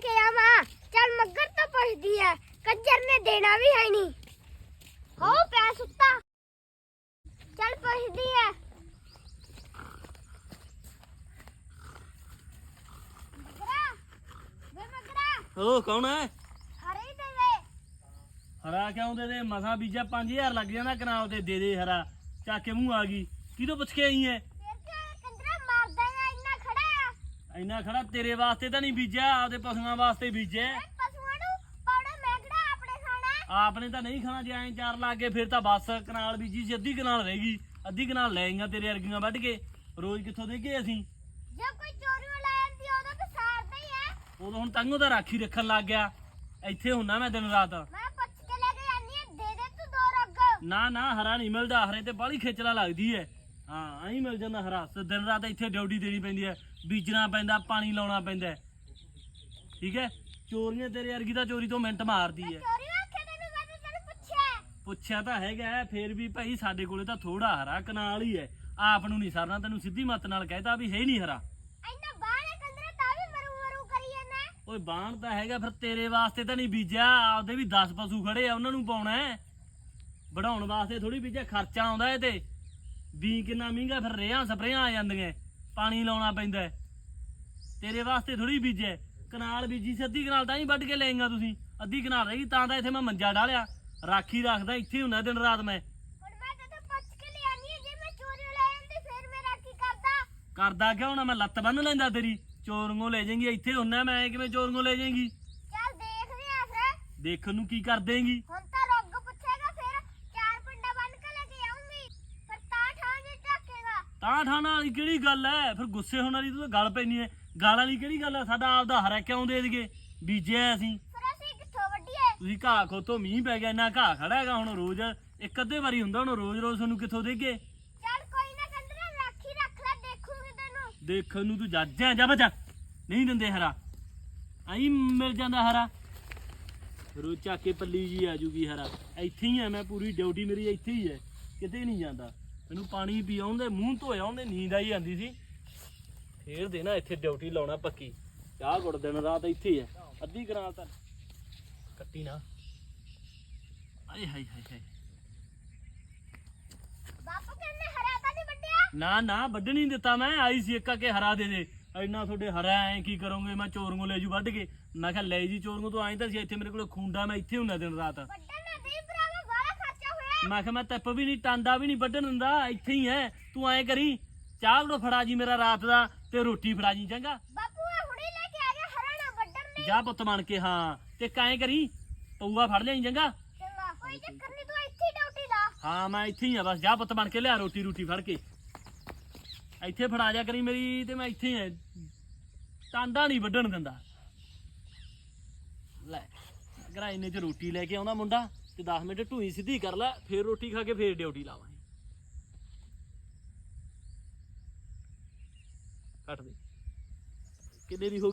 ਕੇ ਆਵਾਂ। ਚੱਲ ਮੱਗਰ ਤਾਂ ਪੁੱਛਦੀ ਐ ਕੰਜਰ ਨੇ ਦੇਣਾ ਵੀ ਹੈ ਨਹੀਂ ਹੋ ਪਿਆ ਸੁੱਤਾ। ਚੱਲ ਪੁੱਛਦੀ ਐ। ਮੱਗਰਾ ਵੇ ਮੱਗਰਾ ਉਹ ਕੌਣ ਹੈ ਹਰੇ ਹੀ ਦੇ ਦੇ ਹਰਾ ਕਿਉਂ ਦੇ ਦੇ? ਮਸਾ ਬੀਜਾ 5000 ਲੱਗ ਜਾਂਦਾ ਕਨਾਲ ਤੇ ਦੇ ਦੇ ਹਰਾ। ਚੱਕ ਮੂੰਹ ਆ ਗਈ। ਕਿਹਦੋਂ ਪੁੱਛ ਕੇ ਆਈ ਹੈ ਫਿਰ ਕਿ ਕੰਜਰਾ ਮਾਰਦਾ ਹੈ ਇੰਨਾ ਖੜਾ ਆ ਇੰਨਾ ਖੜਾ ਤੇਰੇ ਵਾਸਤੇ ਤਾਂ ਨਹੀਂ ਬੀਜਿਆ ਆਪਦੇ ਪਸ਼ੂਆਂ ਵਾਸਤੇ ਬੀਜਿਆ ਪਸ਼ੂਆਂ ਨੂੰ ਪਾਉੜਾ ਮੈਂ ਕਿਹੜਾ ਆਪਣੇ ਖਾਣਾ ਆਪਨੇ ਤਾਂ ਨਹੀਂ ਖਾਣਾ ਜੇ ਐਂ ਚਾਰ ਲਾ ਕੇ ਫਿਰ ਤਾਂ ਬਸ ਕਨਾਲ ਬੀਜੀ ਸੀ ਅੱਧੀ ਕਨਾਲ ਰਹੇਗੀ ਅੱਧੀ ਕਨਾਲ ਲੈ ਆਈਆਂ ਤੇਰੇ ਅਰਗੀਆਂ ਵੱਢ ਕੇ। ਰੋਜ਼ ਕਿੱਥੋਂ ਦੇ ਕੇ ਅਸੀਂ? ਜੇ ਕੋਈ ਚੋਰੀਆਂ ਲੈ ਆਂਦੀ ਉਦੋਂ ਤਾਂ ਸਾਰਦਾ ਹੀ ਹੈ। ਉਦੋਂ ਹੁਣ ਤੰਗੋ ਤਾਂ ਰਾਖੀ ਰੱਖਣ ਲੱਗ ਗਿਆ। ਇੱਥੇ ਹੁੰਨਾ ਮੈਂ ਦਿਨ ਰਾਤ। ਮੈਂ ਪੁੱਛ ਕੇ ਲੈ ਕੇ ਆਨੀ ਆ ਦੇ ਦੇ ਤੂੰ ਦੋ ਰੱਗ। ਨਾ ਨਾ ਹਰਾ ਨਹੀਂ ਮਿਲਦਾ ਹਰੇ ਤੇ ਬਾਹਲੀ ਖੇਚਲਾ ਲੱਗਦੀ ਹੈ ਹਾਂ ਐਂ ਮਿਲ ਜਾਂਦਾ ਹਰਾ ਤੇ ਦਿਨ ਰਾਤ ਇੱਥੇ ਡਿਊਟੀ ਦੇਣੀ ਪੈਂਦੀ ਹੈ ਬੀਜਣਾ ਪੈਂਦਾ ਪਾਣੀ ਲਾਉਣਾ ਪੈਂਦਾ ਹੈ। ਠੀਕ ਹੈ? ਚੋਰੀਆਂ ਤੇਰੇ ਵਰਗੀ ਤਾਂ ਚੋਰੀ ਤੋਂ ਮਿੰਟ ਮਾਰਦੀ ਹੈ। ਚੋਰੀ ਆਖੇ ਤੈਨੂੰ ਮੈਂ ਤਾਂ ਤੈਨੂੰ ਪੁੱਛਿਆ। ਪੁੱਛਿਆ ਤਾਂ ਹੈਗਾ ਹੈ, ਫੇਰ ਵੀ ਭਾਈ ਸਾਡੇ ਕੋਲੇ ਤਾਂ ਥੋੜਾ ਹਰਾ ਕਨਾਲ ਹੀ ਹੈ। ਆਪ ਨੂੰ ਨਹੀਂ ਸਰਨਾ ਤੈਨੂੰ ਸਿੱਧੀ ਮੱਤ ਨਾਲ ਕਹਿਤਾ ਵੀ ਹੈ ਨਹੀਂ ਹਰਾ। ਬਾਹਰ ਕੰਦਰੇ ਤਾਂ ਵੀ ਮਰੂ ਮਰੂ ਕਰੀ ਜਾਂਦਾ ਓਏ ਬਾਣ ਤਾਂ ਹੈਗਾ ਫਿਰ ਤੇਰੇ ਵਾਸਤੇ ਤਾਂ ਨਹੀਂ ਬੀਜਿਆ ਆਪਦੇ ਵੀ 10 ਪਸ਼ੂ ਖੜੇ ਆ ਉਹਨਾਂ ਨੂੰ ਪਾਉਣਾ ਹੈ। ਵਧਾਉਣ ਵਾਸਤੇ ਥੋੜੀ ਬੀਜਿਆ ਖਰਚਾ ਆਉਂਦਾ ਇਹ ਤੇ। ਵੀ ਕਿੰਨਾ ਮਹਿੰਗਾ ਫਿਰ ਰੇਹਾਂ ਸਪਰੇਆਂ ਆ ਜਾਂਦੀਆਂ। ਪਾਣੀ ਲਾਉਣਾ ਪੈਂਦਾ। ਤੇਰੇ ਵਾਸਤੇ ਥੋੜੀ ਬੀਜਿਆ ਕਨਾਲ ਬੀਜੀ ਸੀ ਅੱਧੀ ਕਨਾਲ ਤਾਂ ਹੀ ਵੱਢ ਕੇ ਲੈਂਗਾ ਤੁਸੀਂ। ਅੱਧੀ ਕਨਾਲ ਰਹੀ ਤਾਂ ਤਾਂ ਇੱਥੇ ਮੈਂ ਮੰਜਾ ਡਾਲਿਆ। ਰਾਖੀ ਰੱਖਦਾ ਇੱਥੇ ਹੁੰਦਾ ਦਿਨ ਰਾਤ ਮੈਂ। ਹੁਣ ਮੈਂ ਤੈਨੂੰ ਪੁੱਛ ਕੇ ਲੈ ਆਨੀ ਆ ਜੇ ਮੈਂ ਚੋਰੀ ਲੈ ਆਂਦੀ ਫਿਰ ਮੇਰਾ ਕੀ ਕਰਦਾ। ਕਰਦਾ ਕਿਉਂ ਨਾ ਮੈਂ ਲੱਤ ਬੰਨ ਲੈਂਦਾ ਤੇਰੀ। ਚੋਰੀਆਂ ਲੈ ਜਾਏਂਗੀ ਇੱਥੇ ਹੁੰਨਾ ਮੈਂ ਕਿਵੇਂ ਚੋਰੀਆਂ ਲੈ ਜਾਏਂਗੀ? ਚੱਲ ਦੇਖਦੇ ਆ ਫਿਰ। ਦੇਖਣ ਨੂੰ ਕੀ ਕਰ ਦੇਂਗੀ? ਹੁਣ ਤਾਂ ਰੋਗ ਪੁੱਛੇਗਾ ਫਿਰ ਚਾਰ ਪਿੰਡਾ ਬੰਨ ਕੇ ਲੈ ਕੇ ਆਉਂਗੀ ਫਿਰ ਤਾਂ ਠਾਂ ਜੇ ਢਾਕੇਗਾ ਤਾਂ ਠਾਣਾ ਵਾਲੀ ਕਿਹੜੀ ਗੱਲ ਐ? ਫਿਰ ਗੁੱਸੇ ਹੋਣ ਵਾਲੀ ਤੂੰ ਤਾਂ ਗੱਲ ਪੈਣੀ ਐ। ਗਾਲ ਵਾਲੀ ਕਿਹੜੀ ਗੱਲ ਐ? ਸਾਡਾ ਆਪਦਾ ਹਰਾ ਕਿਉਂ ਦੇ ਦਈਏ? ਬੀਜਿਆ ਅਸੀਂ ਫਿਰ ਅਸੀਂ ਕਿੱਥੋਂ ਵੱਡੀਏ ਤੁਸੀਂ ਘਾਹ ਖੋਤੋਂ ਮੀਂਹ ਪੈ ਗਿਆ ਇੰਨਾ ਘਾਹ ਖੜਾ ਹੈਗਾ ਹੁਣ ਰੋਜ਼। ਇੱਕ ਅੱਧੇ ਵਾਰੀ ਹੁੰਦਾ ਹੁਣ ਰੋਜ਼ ਰੋਜ਼ ਤੁਹਾਨੂੰ ਕਿੱਥੋਂ ਦੇਗੇ ਚੱਲ ਕੋਈ ਨਾ ਕੰਦਰੇ ਰਾਖੀ ਰੱਖ ਲੈ ਦੇਖੂਗੀ ਤੈਨੂੰ। ਦੇਖਣ ਨੂੰ ਤੂੰ ਜੱਜ ਐ ਜਾ ਬੱਚਾ। ਨਹੀਂ ਦਿੰਦੇ ਹਰਾ। ਆਈ ਮਿਲ ਜਾਂਦਾ ਹਰਾ। ਰੋਜ਼ ਚੱਕ ਕੇ ਪੱਲੀ ਜੀ ਆ ਜੂਗੀ ਹਰਾ। ਇੱਥੇ ਹੀ ਐ ਮੈਂ ਪੂਰੀ ਡਿਊਟੀ ਮੇਰੀ ਇੱਥੇ ਹੀ ਐ। ਕਿਤੇ ਨਹੀਂ ਜਾਂਦਾ। ਮੈਨੂੰ ਪਾਣੀ ਪੀਉਣ ਦੇ ਮੂੰਹ ਧੋਇਆ ਉਹਨੇ ਨੀਂਦ ਆਈ ਜਾਂਦੀ ਸੀ। ਫੇਰ ਦੇ ਨਾ ਇੱਥੇ ਡਿਊਟੀ ਲਾਉਣਾ ਪੱਕੀ। ਚਾਹ ਗੁੜ ਦਿਨ ਰਾਤ ਇੱਥੇ ਹੀ ਅੱਧੀ ਕਰਾਲ ਤਾਂ ਕੱਟੀ ਨਾ। ਆਏ ਹਾਏ ਹਾਏ ਹਾਏ। ਬਾਪੂ ਕਹਿੰਦੇ ਹਰਾ ਤਾਂ ਨਹੀਂ ਵੱਡਿਆ ਨਾ ਨਾ ਵੱਢ ਨਹੀਂ ਦਿੱਤਾ ਮੈਂ। ਆਈ ਸੀ ਇੱਕਾ ਕੇ ਹਰਾ ਦੇ ਦੇ। ਇੰਨਾ ਤੁਹਾਡੇ ਹਰਾ ਐ ਕੀ ਕਰੋਗੇ? ਮੈਂ ਚੋਰੀਆਂ ਲੈ ਜੂ ਵੱਢ ਕੇ। ਮੈਂ ਕਿਹਾ ਲੈ ਜੀ ਚੋਰੀਆਂ ਤੋਂ ਆਏ ਤਾਂ ਸੀ ਇੱਥੇ ਮੇਰੇ ਕੋਲ ਖੁੰਡਾ ਮੈਂ ਇੱਥੇ ਹੁੰਨਾ ਦਿਨ ਰਾਤ। ਵੱਡਾ ਨਾ ਦੇ ਹੋਇਆ ਮੈਂ ਕਿਹਾ ਮੈਂ ਟੱਪ ਵੀ ਨਹੀਂ ਟਾਂਡਾ ਵੀ ਨਹੀਂ ਵੱਢਣ ਦਿੰਦਾ ਇੱਥੇ ਹੀ ਐ। ਤੂੰ ਐਂ ਕਰੀ ਚਾਹ ਗੜੋ ਫੜਾ ਜੀ ਮੇਰਾ ਰਾਤ ਦਾ ਤੇ ਰੋਟੀ ਫੜਾ ਜੀ ਚੰਗਾ? ਬਾਪੂ ਆ ਹੁਣੇ ਲੈ ਕੇ ਆ ਗਿਆ ਹਰਾ ਨਾ ਵੱਡਣ ਨੇ ਜਾ ਪੁੱਤ ਬਣ ਕੇ ਹਾਂ। ਤੇ ਕਾਏ ਕਰੀ ਪਊਆ ਫੜ ਲਿਆਈ ਚੰਗਾ? ਚੰਗਾ ਕੋਈ ਚੱਕਰ ਨਹੀਂ ਤੂੰ ਇੱਥੇ ਹੀ ਡਿਊਟੀ ਲਾ। ਹਾਂ ਮੈਂ ਇੱਥੇ ਹੀ ਆ ਬਸ ਜਾ ਪੁੱਤ ਬਣ ਕੇ ਲਿਆ ਰੋਟੀ ਰੋਟੀ ਫੜ ਕੇ। ਇੱਥੇ ਫੜਾ ਜਾ ਕਰੀ ਮੇਰੀ ਤੇ ਮੈਂ ਇੱਥੇ ਹੀ ਆ ਟਾਂਡਾ ਨਹੀਂ ਵੱਢਣ ਦਿੰਦਾ। ਲੈ ਅਗਰ ਇੰਨੇ ਚ ਰੋਟੀ ਲੈ ਕੇ ਆਉਂਦਾ ਮੁੰਡਾ। ਤੇ 10 ਮਿੰਟ ਢੂਈ ਸਿੱਧੀ ਕਰ ਲੈ, ਫੇਰ ਰੋਟੀ ਖਾ ਕੇ ਫੇਰ ਡਿਊਟੀ ਲਾਵਾਂਗੇ। ਕੱਟ ਦੇ। ਕਿੰਨੇ ਦੀ ਹੋ